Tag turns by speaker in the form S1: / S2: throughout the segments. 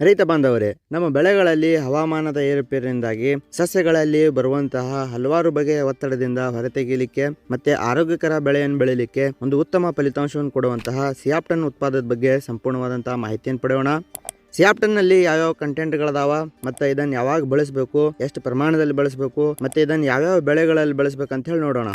S1: ರೈತ ಬಾಂಧವರೇ, ನಮ್ಮ ಬೆಳೆಗಳಲ್ಲಿ ಹವಾಮಾನದ ಏರುಪೇರಿನಿಂದಾಗಿ ಸಸ್ಯಗಳಲ್ಲಿ ಬರುವಂತಹ ಹಲವಾರು ಬಗೆಯ ಒತ್ತಡದಿಂದ ಹೊರತೆಗೆಯಲಿಕ್ಕೆ ಮತ್ತೆ ಆರೋಗ್ಯಕರ ಬೆಳೆಯನ್ನು ಬೆಳೆಯಲಿಕ್ಕೆ ಒಂದು ಉತ್ತಮ ಫಲಿತಾಂಶವನ್ನು ಕೊಡುವಂತಹ ಸಿಯಾಪ್ಟನ್ ಉತ್ಪಾದದ ಬಗ್ಗೆ ಸಂಪೂರ್ಣವಾದಂತಹ ಮಾಹಿತಿಯನ್ನು ಪಡೆಯೋಣ. ಸಿಯಾಪ್ಟನ್ನಲ್ಲಿ ಯಾವ್ಯಾವ ಕಂಟೆಂಟ್ಗಳದಾವ, ಮತ್ತು ಇದನ್ನು ಯಾವಾಗ ಬಳಸಬೇಕು, ಎಷ್ಟು ಪ್ರಮಾಣದಲ್ಲಿ ಬಳಸಬೇಕು, ಮತ್ತು ಇದನ್ನು ಯಾವ್ಯಾವ ಬೆಳೆಗಳಲ್ಲಿ ಬಳಸಬೇಕು ಅಂತ ಹೇಳಿ ನೋಡೋಣ.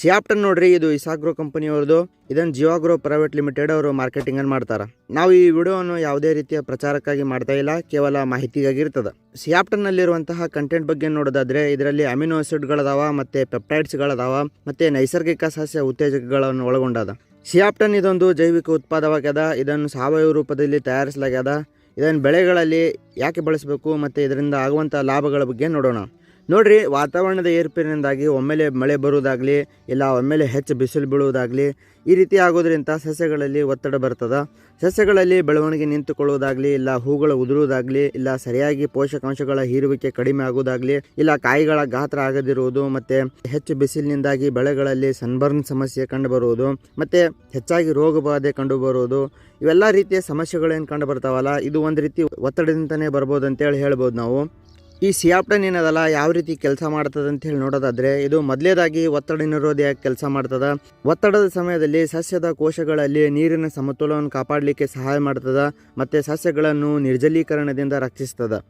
S1: ಸಿಯಾಪ್ಟನ್ ನೋಡ್ರಿ, ಇದು ಇಸಾಗ್ರೋ ಕಂಪನಿಯವ್ರದ್ದು ಇದನ್ನು ಜಿವಾಗ್ರೋ ಪ್ರೈವೇಟ್ ಲಿಮಿಟೆಡ್ ಅವರು ಮಾರ್ಕೆಟಿಂಗ್ ಅನ್ನು ಮಾಡ್ತಾರೆ. ನಾವು ಈ ವಿಡಿಯೋವನ್ನು ಯಾವುದೇ ರೀತಿಯ ಪ್ರಚಾರಕ್ಕಾಗಿ ಮಾಡ್ತಾ ಇಲ್ಲ, ಕೇವಲ ಮಾಹಿತಿಗಾಗಿ ಇರ್ತದೆ ಸಿಯಾಪ್ಟನ್ನಲ್ಲಿರುವಂತಹ ಕಂಟೆಂಟ್ ಬಗ್ಗೆ ನೋಡೋದಾದ್ರೆ, ಇದರಲ್ಲಿ ಅಮಿನೋ ಆಸಿಡ್ಗಳದಾವ ಮತ್ತು ಪೆಪ್ಟೈಡ್ಸ್ಗಳದಾವ ಮತ್ತು ನೈಸರ್ಗಿಕ ಸಸ್ಯ ಉತ್ತೇಜಕಗಳನ್ನು ಒಳಗೊಂಡದ. ಸಿಯಾಪ್ಟನ್ ಇದೊಂದು ಜೈವಿಕ ಉತ್ಪಾದವಾಗ್ಯದ, ಇದನ್ನು ಸಾವಯವ ರೂಪದಲ್ಲಿ ತಯಾರಿಸಲಾಗ್ಯದ. ಇದನ್ನು ಬೆಳೆಗಳಲ್ಲಿ ಯಾಕೆ ಬಳಸಬೇಕು, ಮತ್ತು ಇದರಿಂದ ಆಗುವಂಥ ಲಾಭಗಳ ಬಗ್ಗೆ ನೋಡೋಣ. ನೋಡ್ರಿ, ವಾತಾವರಣದ ಏರ್ಪೇರಿನಿಂದಾಗಿ ಒಮ್ಮೆಲೆ ಮಳೆ ಬರುವುದಾಗಲಿ, ಇಲ್ಲ ಒಮ್ಮೆಲೆ ಹೆಚ್ಚು ಬಿಸಿಲು ಬೀಳುವುದಾಗಲಿ, ಈ ರೀತಿ ಆಗೋದ್ರಿಂದ ಸಸ್ಯಗಳಲ್ಲಿ ಒತ್ತಡ ಬರ್ತದೆ. ಸಸ್ಯಗಳಲ್ಲಿ ಬೆಳವಣಿಗೆ ನಿಂತುಕೊಳ್ಳುವುದಾಗಲಿ, ಇಲ್ಲ ಹೂಗಳು ಉದುರುವುದಾಗಲಿ, ಇಲ್ಲ ಸರಿಯಾಗಿ ಪೋಷಕಾಂಶಗಳ ಹೀರುವಿಕೆ ಕಡಿಮೆ ಆಗುವುದಾಗಲಿ, ಇಲ್ಲ ಕಾಯಿಗಳ ಗಾತ್ರ ಆಗದಿರುವುದು, ಮತ್ತು ಹೆಚ್ಚು ಬಿಸಿಲಿನಿಂದಾಗಿ ಬೆಳೆಗಳಲ್ಲಿ ಸನ್ಬರ್ನ್ ಸಮಸ್ಯೆ ಕಂಡುಬರುವುದು, ಮತ್ತು ಹೆಚ್ಚಾಗಿ ರೋಗ ಬಾಧೆ ಕಂಡುಬರುವುದು, ಇವೆಲ್ಲ ರೀತಿಯ ಸಮಸ್ಯೆಗಳೇನು ಕಂಡು ಬರ್ತಾವಲ್ಲ ಇದು ಒಂದು ರೀತಿ ಒತ್ತಡದಿಂದನೇ ಬರ್ಬೋದು ಅಂತೇಳಿ ಹೇಳ್ಬೋದು ನಾವು. ಈ ಸಿಯಾಪ್ಟನ್ ಏನದಲ್ಲ? ಯಾವ ರೀತಿ ಕೆಲಸ ಮಾಡ್ತದೆ ಅಂತ ಹೇಳಿ ನೋಡೋದಾದ್ರೆ, ಇದು ಮೊದಲೇದಾಗಿ ಒತ್ತಡ ನಿರೋಧಿಯಾಗಿ ಕೆಲಸ ಮಾಡ್ತದ. ಒತ್ತಡದ ಸಮಯದಲ್ಲಿ ಸಸ್ಯದ ಕೋಶಗಳಲ್ಲಿ ನೀರಿನ ಸಮತೋಲನವನ್ನು ಕಾಪಾಡಲಿಕ್ಕೆ ಸಹಾಯ ಮಾಡ್ತದ, ಮತ್ತು ಸಸ್ಯಗಳನ್ನು ನಿರ್ಜಲೀಕರಣದಿಂದ ರಕ್ಷಿಸ್ತದ.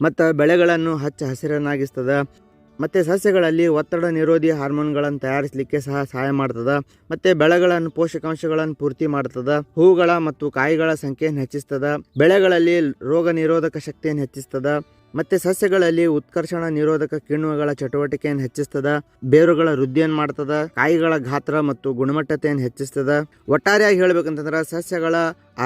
S1: ಮತ್ತು ಬೆಳೆಗಳನ್ನು ಹಚ್ಚ ಹಸಿರನ್ನಾಗಿಸ್ತದ, ಮತ್ತು ಸಸ್ಯಗಳಲ್ಲಿ ಒತ್ತಡ ನಿರೋಧಿ ಹಾರ್ಮೋನ್ಗಳನ್ನು ತಯಾರಿಸಲಿಕ್ಕೆ ಸಹ ಸಹಾಯ ಮಾಡ್ತದ, ಮತ್ತು ಬೆಳೆಗಳನ್ನು, ಪೋಷಕಾಂಶಗಳನ್ನು ಪೂರ್ತಿ ಮಾಡ್ತದ ಹೂಗಳ ಮತ್ತು ಕಾಯಿಗಳ ಸಂಖ್ಯೆಯನ್ನು ಹೆಚ್ಚಿಸ್ತದ, ಬೆಳೆಗಳಲ್ಲಿ ರೋಗ ನಿರೋಧಕ ಶಕ್ತಿಯನ್ನು ಹೆಚ್ಚಿಸ್ತದ ಮತ್ತು ಸಸ್ಯಗಳಲ್ಲಿ ಉತ್ಕರ್ಷಣ ನಿರೋಧಕ ಕಿಣ್ವಗಳ ಚಟುವಟಿಕೆಯನ್ನು ಹೆಚ್ಚಿಸ್ತದ, ಬೇರುಗಳ ವೃದ್ಧಿಯನ್ನು ಮಾಡ್ತದ, ಕಾಯಿಗಳ ಗಾತ್ರ ಮತ್ತು ಗುಣಮಟ್ಟತೆಯನ್ನು ಹೆಚ್ಚಿಸ್ತದ. ಒಟ್ಟಾರೆಯಾಗಿ ಹೇಳ್ಬೇಕಂತಂದ್ರೆ ಸಸ್ಯಗಳ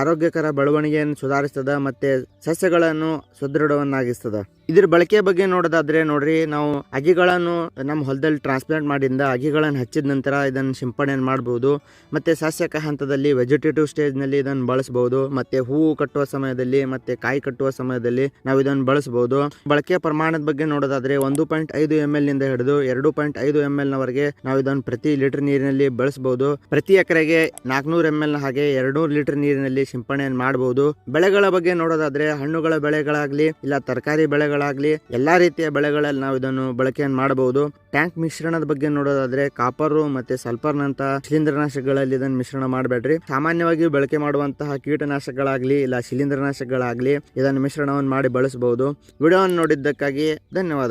S1: ಆರೋಗ್ಯಕರ ಬೆಳವಣಿಗೆಯನ್ನು ಸುಧಾರಿಸ್ತದ ಮತ್ತು ಸಸ್ಯಗಳನ್ನು ಸುದೃಢವನ್ನಾಗಿಸ್ತದ. ಇದ್ರ ಬಳಕೆ ಬಗ್ಗೆ ನೋಡೋದಾದ್ರೆ ನೋಡ್ರಿ, ನಾವು ಅಗಿಗಳನ್ನು ನಮ್ಮ ಹೊಲದಲ್ಲಿ ಟ್ರಾನ್ಸ್ಪ್ಲಾಂಟ್ ಮಾಡಿಂದ ಅಗಿಗಳನ್ನು ಹಚ್ಚಿದ ನಂತರ ಇದನ್ನು ಸಿಂಪಡಣೆ ಮಾಡಬಹುದು ಮತ್ತು ಸಸ್ಯಕ ಹಂತದಲ್ಲಿ ವೆಜಿಟೇಟಿವ್ ಸ್ಟೇಜ್ನಲ್ಲಿ ಇದನ್ನು ಬಳಸ್ಬೋದು, ಮತ್ತು ಹೂವು ಕಟ್ಟುವ ಸಮಯದಲ್ಲಿ ಮತ್ತು ಕಾಯಿ ಕಟ್ಟುವ ಸಮಯದಲ್ಲಿ ನಾವು ಇದನ್ನು ಬಳಸ್ಬೋದು. ಬಳಕೆಯ ಪ್ರಮಾಣದ ಬಗ್ಗೆ ನೋಡೋದಾದ್ರೆ ಒಂದು ಪಾಯಿಂಟ್ ಐದು ಎಂ ಎಲ್ನಿಂದ ಹಿಡಿದು ಎರಡು ಪಾಯಿಂಟ್ ಐದು ಎಂ ಎಲ್ ನವರೆಗೆ ನಾವು ಇದನ್ನು ಪ್ರತಿ ಲೀಟರ್ ನೀರಿನಲ್ಲಿ ಬಳಸಬಹುದು ಪ್ರತಿ ಎಕರೆಗೆ ನಾಲ್ಕನೂರು ಎಂ ಎಲ್ ಹಾಗೆ ಎರಡು ಲೀಟರ್ ನೀರಿನಲ್ಲಿ ಸಿಂಪಡಣೆಯನ್ನು ಮಾಡಬಹುದು ಬೆಳೆಗಳ ಬಗ್ಗೆ ನೋಡೋದಾದ್ರೆ ಹಣ್ಣುಗಳ ಬೆಳೆಗಳಾಗ್ಲಿ, ಇಲ್ಲ ತರಕಾರಿ ಬೆಳೆಗಳಾಗ್ಲಿ, ಎಲ್ಲಾ ರೀತಿಯ ಬೆಳೆಗಳಲ್ಲಿ ನಾವು ಇದನ್ನು ಬಳಕೆಯನ್ನು ಮಾಡಬಹುದು ಟ್ಯಾಂಕ್ ಮಿಶ್ರಣದ ಬಗ್ಗೆ ನೋಡೋದಾದ್ರೆ ಕಾಪರ್ ಮತ್ತೆ ಸಲ್ಫರ್ನಂತ ಶಿಲೀಂಧ್ರನಾಶಕಗಳಲ್ಲಿ ಇದನ್ನು ಮಿಶ್ರಣ ಮಾಡಬೇಡ್ರಿ. ಸಾಮಾನ್ಯವಾಗಿ ಬಳಕೆ ಮಾಡುವಂತಹ ಕೀಟನಾಶಕಗಳಾಗ್ಲಿ, ಇಲ್ಲ ಶಿಲೀಂಧ್ರನಾಶಕಗಳಾಗ್ಲಿ ಇದನ್ನು ಮಿಶ್ರಣವನ್ನು ಮಾಡಿ ಬಳಸಬಹುದು ವಿಡಿಯೋವನ್ನು ನೋಡಿದ್ದಕ್ಕಾಗಿ ಧನ್ಯವಾದ.